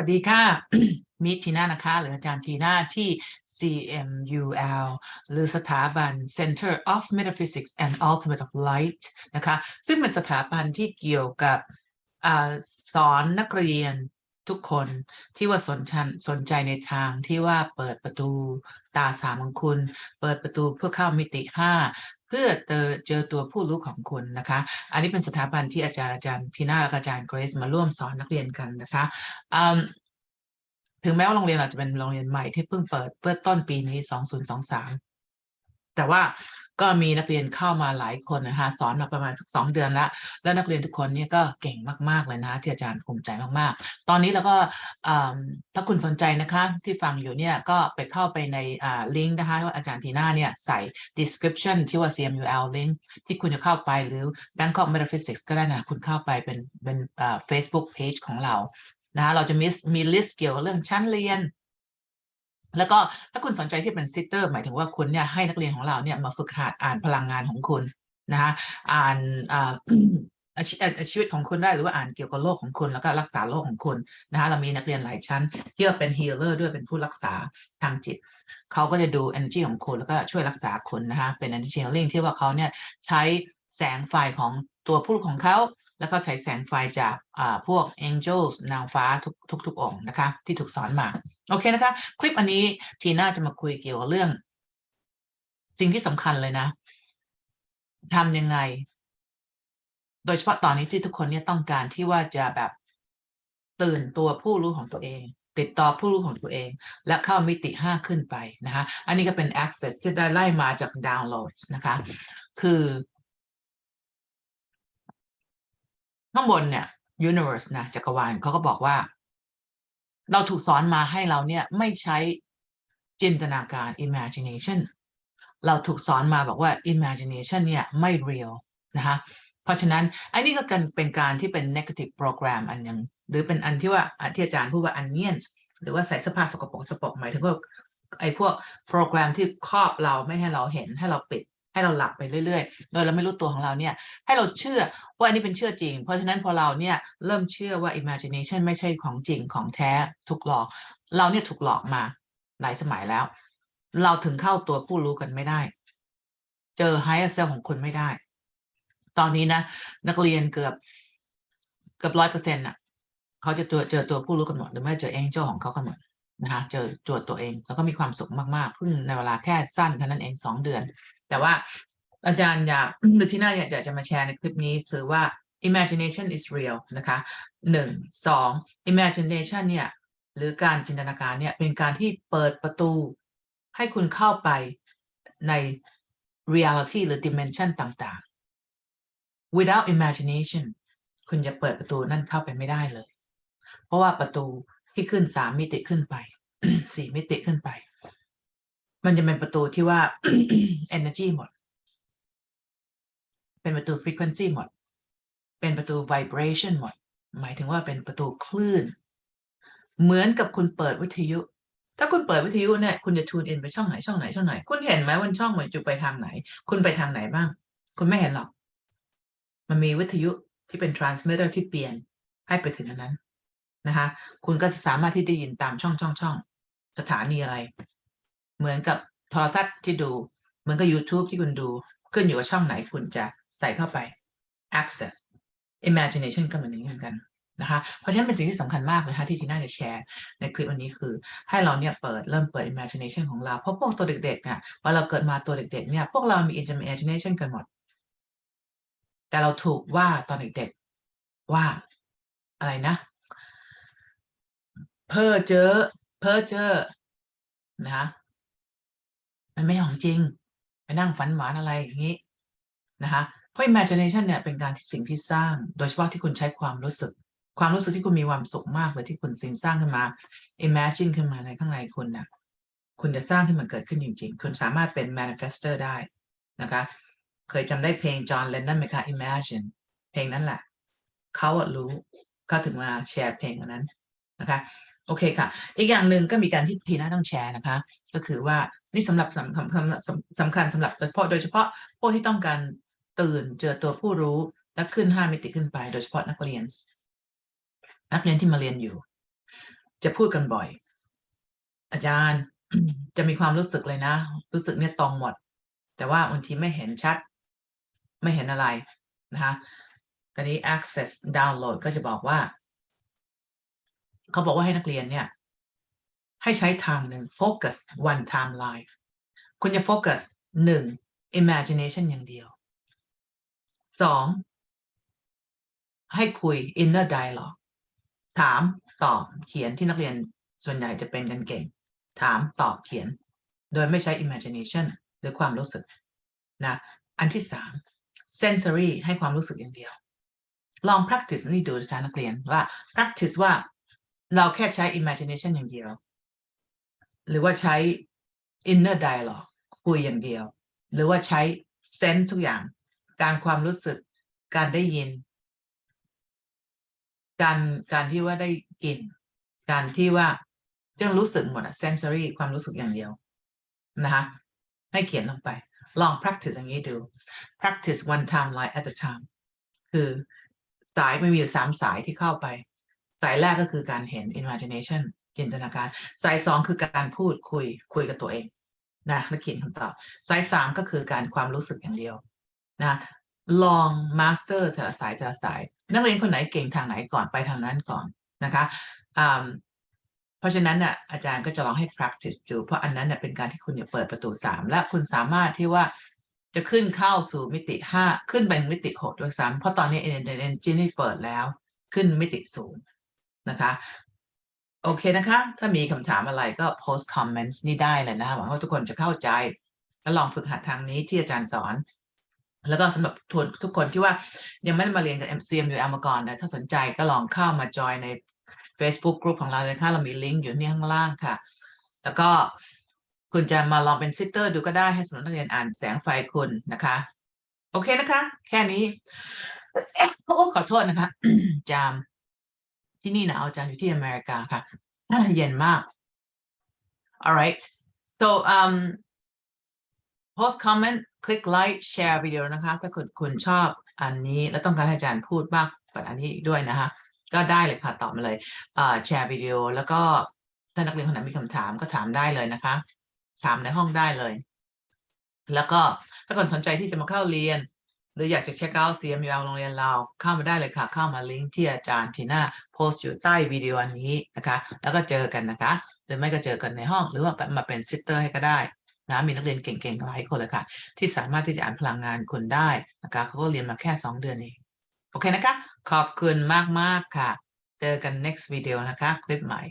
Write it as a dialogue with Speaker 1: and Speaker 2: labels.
Speaker 1: วัสดีค่ะ มิทีน่านะคะ หรืออาจารย์ทีน่าที่ CMUL หรือสถาบัน Center of Metaphysics and Ultimate of Light นะคะ ซึ่งเป็นสถาบันที่เกี่ยวกับอสอนนักเรียนทุกคนที่ว่าสนใจสนใจในทางที่ว่าเปิดประตูตาสามของคุณ เปิดประตูเพื่อเข้ามิติห้า เพื่อเจอเจอตัวผู้รู้ของคุณนะคะ อันนี้เป็นสถาบันที่อาจารย์อาจารย์ทีน่าและอาจารย์เกรซมาร่วมสอนนักเรียนกันนะคะถึงแม้ว่าโรงเรียนเราจะเป็นโรงเรียนใหม่ที่เพิ่งเปิดเพื่อต้นปีนี้ 2023 แต่ว่า ก็มีนักเรียนเข้ามาหลายคนนะคะสอนมาประมาณสักสองเดือนล้วแล้วนักเรียนทุกคนเนี่ยก็เก่งมากๆเลยนะที่อาจารย์ภูมิใจมากๆ ตอนนี้เราก็ถ้าคุณสนใจนะคะที่ฟังอยู่เนี่ยก็ไปเข้าไปในลิงก์นะคะว่าอาจารย์ทีน่าเนี่ยใส่ description ที่ว่า CMUL link ที่คุณจะเข้าไปหรือ Bangkok Metaphysics ก็ได้นะคุณเข้าไปเป็นเป็น Facebook page ของเรานะคะเราจะมีมีลิสต์เกี่ยวกับเรื่องชั้นเรียน แล้วก็ถ้าคุณสนใจที่เป็นซิสเตอร์หมายถึงว่าคุณเนี่ยให้นักเรียนของเราเนี่ยมาฝึกหัดอ่านพลังงานของคุณนะคะอ่านอ่าชีอาชีวิตของคุณได้หรือว่าอ่านเกี่ยวกับโลกของคุณแล้วก็รักษาโลกของคุณนะคะเรามีนักเรียนหลายชั้นที่ว่าเป็นฮีลเลอร์ด้วยเป็นผู้รักษาทางจิตเขาก็จะดู energy ของคุณแล้วก็ช่วยรักษาคุณนะคะเป็น energy healing ที่ว่าเขาเนี่ยใช้แสงไฟของตัวผู้ของเขาแล้วก็ใช้แสงไฟจากพวก angels นางฟ้าทุกทุกทุกองค์นะคะที่ถูกสอนมา โอเคนะคะ คลิปอันนี้ทีน่าจะมาคุยเกี่ยวกับเรื่อง สิ่งที่สำคัญเลยนะทำยังไง โดยเฉพาะตอนนี้ที่ทุกคนเนี่ยต้องการที่ว่าจะแบบตื่นตัวผู้รู้ของตัวเอง ติดต่อผู้รู้ของตัวเอง และเข้ามิติห้าขึ้นไปนะคะอันนี้ก็เป็น access ที่ได้ไล่มาจาก downloads นะคะ คือ ข้างบนเนี่ย universe นะจักรวาลเขาก็บอกว่า เราถูกสอนมาให้เราเนี่ยไม่ใช้จินตนาการ imagination เราถูกสอนมาบอกว่า imagination เนี่ยไม่ real นะคะเพราะฉะนั้นอันนี้ก็กันเป็นการที่เป็น negative program อันหนึ่งหรือเป็นอันที่ว่าอะที่อาจารย์พูดว่า onions หรือว่าใส่เสื้อผ้าสกปรกสกปรกหมายถึงว่าไอ้พวกโปรแกรมที่ครอบเราไม่ให้เราเห็นให้เราปิด ให้เราหลับไปเรื่อยๆ โดยเราไม่รู้ตัวของเราเนี่ย ให้เราเชื่อว่าอันนี้เป็นเชื่อจริง เพราะฉะนั้นพอเราเนี่ยเริ่มเชื่อว่า imagination ไม่ใช่ของจริงของแท้ถูกหลอก เราเนี่ยถูกหลอกมาหลายสมัยแล้ว เราถึงเข้าตัวผู้รู้กันไม่ได้ เจอ higher self ของคุณไม่ได้ ตอนนี้นะ นักเรียนเกือบเกือบร้อยเปอร์เซ็นต์อะเขาจะตัวเจอตัวผู้รู้กันหมดหรือไม่เจอ angel ของเขากันหมดนะคะเจอจวตัวเองแล้วก็มีความสุขมากๆเพิ่งในเวลาแค่สั้นเท่านั้นเองสองเดือน แต่ว่าอาจารย์อยากหรือที่น่าอยากจะมาแชร์ในคลิปนี้คือว่า imagination is real นะคะหนึ่งสอง imagination เนี่ยหรือการจินตนาการเนี่ยเป็นการที่เปิดประตู ให้คุณเข้าไปใน reality หรือ dimension ต่างๆ without imagination คุณจะเปิดประตูนั่นเข้าไปไม่ได้เลย เพราะว่าประตูที่ขึ้นสามมิติขึ้นไปสี่มิติขึ้นไป มันจะเป็นประตูที่ว่า energy หมด เป็นประตู frequency หมด เป็นประตู vibration หมด หมายถึงว่าเป็นประตูคลื่น เหมือนกับคุณเปิดวิทยุ ถ้าคุณเปิดวิทยุเนี่ยคุณจะทูนอินไปช่องไหนช่องไหนช่องไหน คุณเห็นไหมวันช่องมันจะไปทางไหน คุณไปทางไหนบ้าง คุณไม่เห็นหรอก มันมีวิทยุที่เป็น transmitter ที่เปลี่ยนให้ไปถึงอันนั้นนะคะ คุณก็สามารถที่ได้ยินตามช่องช่องช่องสถานีอะไร เหมือนกับโทรทัศน์ที่ดู เหมือนกับ YouTube ที่คุณดู ขึ้นอยู่กับช่องไหนคุณจะใส่เข้าไป access imagination ก็เหมือนนี้เหมือนกันนะคะเพราะฉะนั้นเป็นสิ่งที่สำคัญมากเลยค่ะที่ทีน่าจะแชร์ ในคลิปวันนี้คือ ให้เราเนี่ยเปิดเริ่มเปิด imagination ของเรา เพราะพวกตัวเด็กๆเนี่ยพอเราเกิดมาตัวเด็กๆเนี่ยพวกเรามี imagination กันหมด แต่เราถูกว่าตอนเด็กๆว่าอะไรนะ เพ้อเจอเพ้อเจอนะคะ มันไม่ของจริง ไปนั่งฝันหวานอะไรอย่างนี้นะคะเพราะ imagination เนี่ยเป็นการที่สิ่งที่สร้างโดยเฉพาะที่คุณใช้ความรู้สึก ความรู้สึกที่คุณมีความสุขมากเลยที่คุณสิ่งสร้างขึ้นมา imagine ขึ้นมาในข้างในคุณนะ่ะคุณจะสร้างที่มันเกิดขึ้นจริง ๆ คุณสามารถเป็น manifester ได้นะคะเคยจำได้เพลงจอห์นเลนนอนไหมคะ imagine เพลงนั้นแหละเขารู้เขาถึงมาแชร์เพลงอันนั้ นะคะโอเคค่ะ อีกอย่างหนึ่งก็มีการที่ทีน่าต้องแชร์นะคะ ก็คือว่านี่สำหรับสำคัญสำคัญสำหรับเพาะโดยเฉพาะพวกที่ต้องการตื่นเจอตัวผู้รู้และขึ้นห้ามิติขึ้นไป โดยเฉพาะนักเรียน นักเรียนที่มาเรียนอยู่ จะพูดกันบ่อย อาจารย์จะมีความรู้สึกเลยนะ รู้สึกเนี่ยตรงหมด แต่ว่าบางทีไม่เห็นชัด ไม่เห็นอะไรนะคะตอนนี้ access download ก็จะบอกว่า เขาบอกว่าให้นักเรียนเนี่ย ให้ใช้ทางหนึ่ง focus one time life คุณจะโฟกัสหนึ่ง imagination อย่างเดียวสองให้คุย inner dialogue ถามตอบเขียนที่นักเรียนส่วนใหญ่จะเป็นกันเก่ง ถามตอบเขียน โดยไม่ใช้ imagination หรือความรู้สึกนะอันที่สาม sensory ให้ความรู้สึกอย่างเดียว ลอง practice นี่ดูนะคะนักเรียนว่า practice ว่า เราแค่ใช้ imagination อย่างเดียว หรือว่าใช้ inner dialogue คุยอย่างเดียว หรือว่าใช้ sense ทุกอย่าง การความรู้สึก การได้ยิน การการที่ว่าได้กลิ่น การที่ว่าจะรู้สึกหมดอะ sensory ความรู้สึกอย่างเดียวนะคะให้เขียนลงไป ลอง practice อย่างนี้ดู practice one time like at a time คือสายไม่มีอยู่สามสายที่เข้าไป สายแรกก็คือการเห็น imagination จินตนาการ สายสองคือการพูดคุยคุยกับตัวเองนะและเขียนคำตอบ สายสามก็คือการความรู้สึกอย่างเดียวนะลอง master แต่ละสายแต่ละสาย นักเรียนคนไหนเก่งทางไหนก่อนไปทางนั้นก่อนนะคะเพราะฉะนั้นน่ะอาจารย์ก็จะลองให้ practice ดู เพราะอันนั้นเน่ยเป็นการที่คุณเนี่ยเปิดประตูสามและคุณสามารถที่ว่าจะขึ้นเข้าสู่มิติห้าขึ้นไปมิติหกด้วยซ้ำเพราะตอนนี้ engine เปิดแล้วขึ้นมิติศู นะคะ โอเคนะคะ ถ้ามีคำถามอะไรก็ post comments นี่ได้เลยนะหวังว่าทุกคนจะเข้าใจแล้วลองฝึกหัดทางนี้ที่อาจารย์สอน แล้วก็สำหรับทุกคนที่ว่ายังไม่ได้มาเรียนกับ MCMUL มาก่อนนะถ้าสนใจก็ลองเข้ามาจอยใน Facebook Group ของเราเลยค่ะ เรามีลิงก์อยู่นี่ข้างล่างค่ะ แล้วก็คุณจะมาลองเป็นซิสเตอร์ดูก็ได้ให้สำนักนักเรียนอ่านแสงไฟคุณนะคะ โอเคนะคะ แค่นี้ โอ้ขอโทษนะคะ จาม ที่นี่หนาวจังอยู่ที่อเมริกาค่ะเย็นมาก alright so um post comment click like share วิดีโอนะคะถ้าคุณคุณชอบอันนี้แล้วต้องการให้อาจารย์พูดมากกว่าอันนี้ด้วยนะคะก็ได้เลยค่ะตอบมาเลยแชร์วิดีโอแล้วก็ถ้านักเรียนคนไหนมีคำถามก็ถามได้เลยนะคะ ถามในห้องได้เลย แล้วก็ถ้าคนสนใจที่จะมาเข้าเรียน หรืออยากจะเช็คเอาท์ CMU โรงเรียนเราเข้ามาได้เลยค่ะ เข้ามาลิงก์ที่อาจารย์ทีน่าโพสต์อยู่ใต้วิดีโออันนี้นะคะ แล้วก็เจอกันนะคะ หรือไม่ก็เจอกันในห้อง หรือว่ามาเป็นซิสเตอร์ให้ก็ได้นะมีนักเรียนเก่งๆหลายคนเลยค่ะ ที่สามารถที่จะอ่านพลังงานคุณได้นะคะเขาก็เรียนมาแค่ 2 เดือนเองโอเคนะคะ ขอบคุณมากๆค่ะ เจอกัน next video นะคะ คลิปใหม่